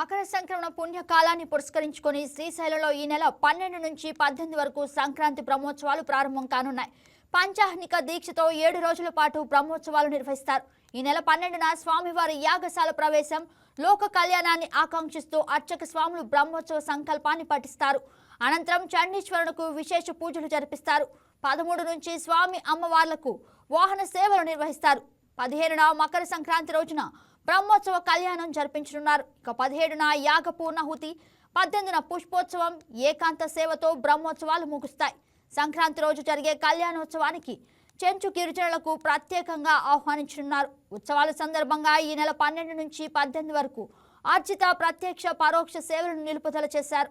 మకర సంక్రమణ పుణ్యకాలాన్ని పురస్కరించుకొని శ్రీశైలంలో ఈ నెల పన్నెండు నుంచి పద్దెనిమిది వరకు సంక్రాంతి బ్రహ్మోత్సవాలు ప్రారంభం కానున్నాయి. పంచాహ్నిక దీక్షతో ఏడు రోజుల పాటు బ్రహ్మోత్సవాలు నిర్వహిస్తారు. ఈ నెల పన్నెండున స్వామివారి యాగశాల ప్రవేశం లోక కళ్యాణాన్ని ఆకాంక్షిస్తూ అర్చక స్వాములు బ్రహ్మోత్సవ సంకల్పాన్ని పఠిస్తారు. అనంతరం చండీశ్వరునికి విశేష పూజలు జరిపిస్తారు. పదమూడు నుంచి స్వామి అమ్మవార్లకు వాహన సేవలు నిర్వహిస్తారు. పదిహేనున మకర సంక్రాంతి రోజున బ్రహ్మోత్సవ కళ్యాణం జరిపించనున్నారు. ఇక పదిహేడున యాగ పూర్ణాహుతి పద్దెనిమిదిన పుష్పోత్సవం ఏకాంత సేవతో బ్రహ్మోత్సవాలు ముగుస్తాయి. సంక్రాంతి రోజు జరిగే కళ్యాణోత్సవానికి చెంచు గిరిజనులకు ప్రత్యేకంగా ఆహ్వానించనున్నారు. ఉత్సవాల సందర్భంగా ఈ నెల పన్నెండు నుంచి పద్దెనిమిది వరకు అర్చిత ప్రత్యక్ష పరోక్ష సేవలను నిలుపుదల చేశారు.